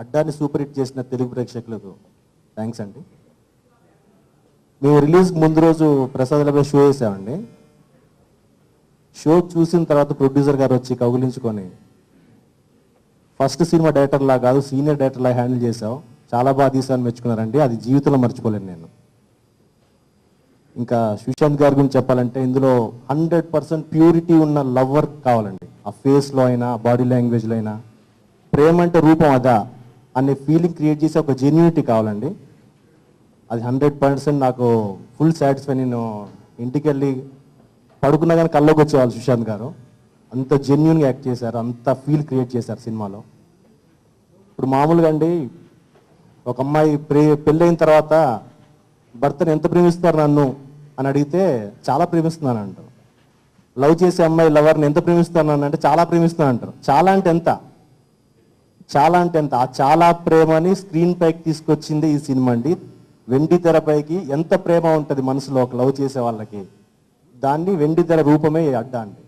అడ్డాన్ని super hit చేసిన తెలుగు ప్రేక్షకులకు thanks అండి. మేము రిలీజ్కి ముందు రోజు ప్రసాద్ షో వేసామండి షో చూసిన తర్వాత ప్రొడ్యూసర్ గారు వచ్చి కౌగిలించుకొని ఫస్ట్ సినిమా డైరెక్టర్లా కాదు సీనియర్ డైరెక్టర్లా హ్యాండిల్ చేసావు చాలా బాగా తీసాను మెచ్చుకున్నారండి. అది జీవితంలో మర్చిపోలేను నేను. ఇంకా సుశాంత్ గారి గురించి చెప్పాలంటే ఇందులో హండ్రెడ్ పర్సెంట్ ప్యూరిటీ ఉన్న లవ్వర్ కావాలండి. ఆ ఫేస్లో అయినా బాడీ లాంగ్వేజ్లో అయినా. ప్రేమ అంటే రూపం అదా? అనే ఫీలింగ్ క్రియేట్ చేసే ఒక జెన్యూనిటీ కావాలండి. అది హండ్రెడ్ పర్సెంట్ నాకు ఫుల్ సాటిస్ఫై నేను ఇంటికి వెళ్ళి పడుకున్నా కానీ కల్లోకి వచ్చేవాళ్ళు సుశాంత్ గారు. అంత జెన్యున్గా యాక్ట్ చేశారు అంత ఫీల్ క్రియేట్ చేశారు సినిమాలో. ఇప్పుడు మామూలుగా అండి ఒక అమ్మాయి ప్రే పెళ్ళైన తర్వాత భర్తను ఎంత ప్రేమిస్తారు నన్ను అని అడిగితే చాలా ప్రేమిస్తున్నాను అంటారు లవ్ చేసే అమ్మాయి లవర్ని ఎంత ప్రేమిస్తున్నాను అంటే చాలా ప్రేమిస్తున్నాను అంటారు చాలా అంటే ఎంత? చాలా అంటే ఎంత ఆ చాలా ప్రేమని స్క్రీన్ పైకి తీసుకొచ్చింది ఈ సినిమా అండి. వెండి తెరపైకి ఎంత ప్రేమ ఉంటుంది మనసులో ఒక లవ్ చేసే వాళ్ళకి. దాన్ని వెండి తెర రూపమే అడ్డా అండి.